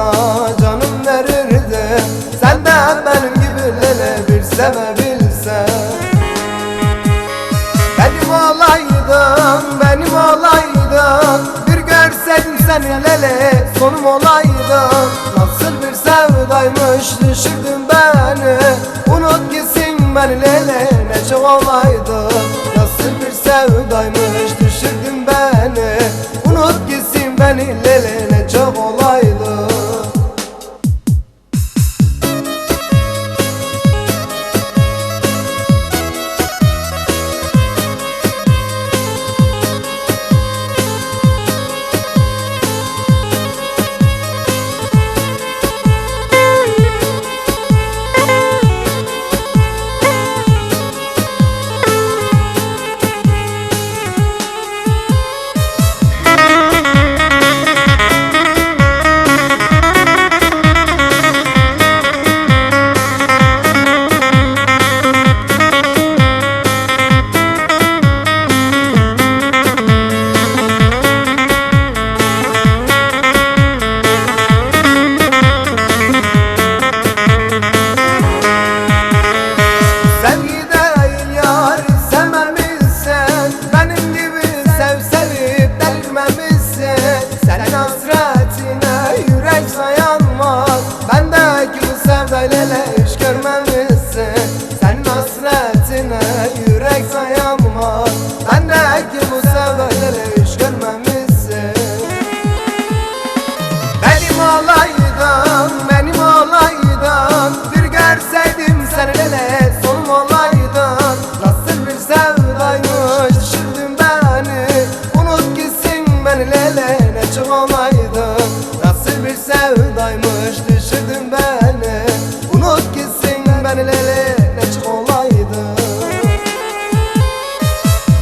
sana canım verirdi Sen de benim gibi lele bir sevebilsen Benim olaydın, benim olaydın Bir görseydim seni lele sonum olaydın Nasıl bir sevdaymış düşürdün beni. Unut gitsin beni lele ne çok olaydın Nasıl bir sevdaymış düşürdün beni. Unut gitsin beni lele ne çok olaydın Nasıl bir sevdaymış düşürdün beni Unut gitsin beni lele ne çok olaydın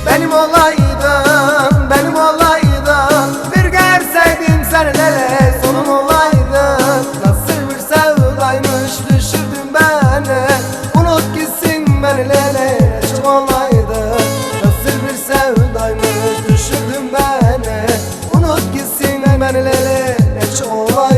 benim olaydın, benim olaydın Bir görseydim seni lele sonum olaydın Nasıl bir sevdaymış düşürdün beni Unut gitsin beni lele çok olaydın Merlele ne çoğlayın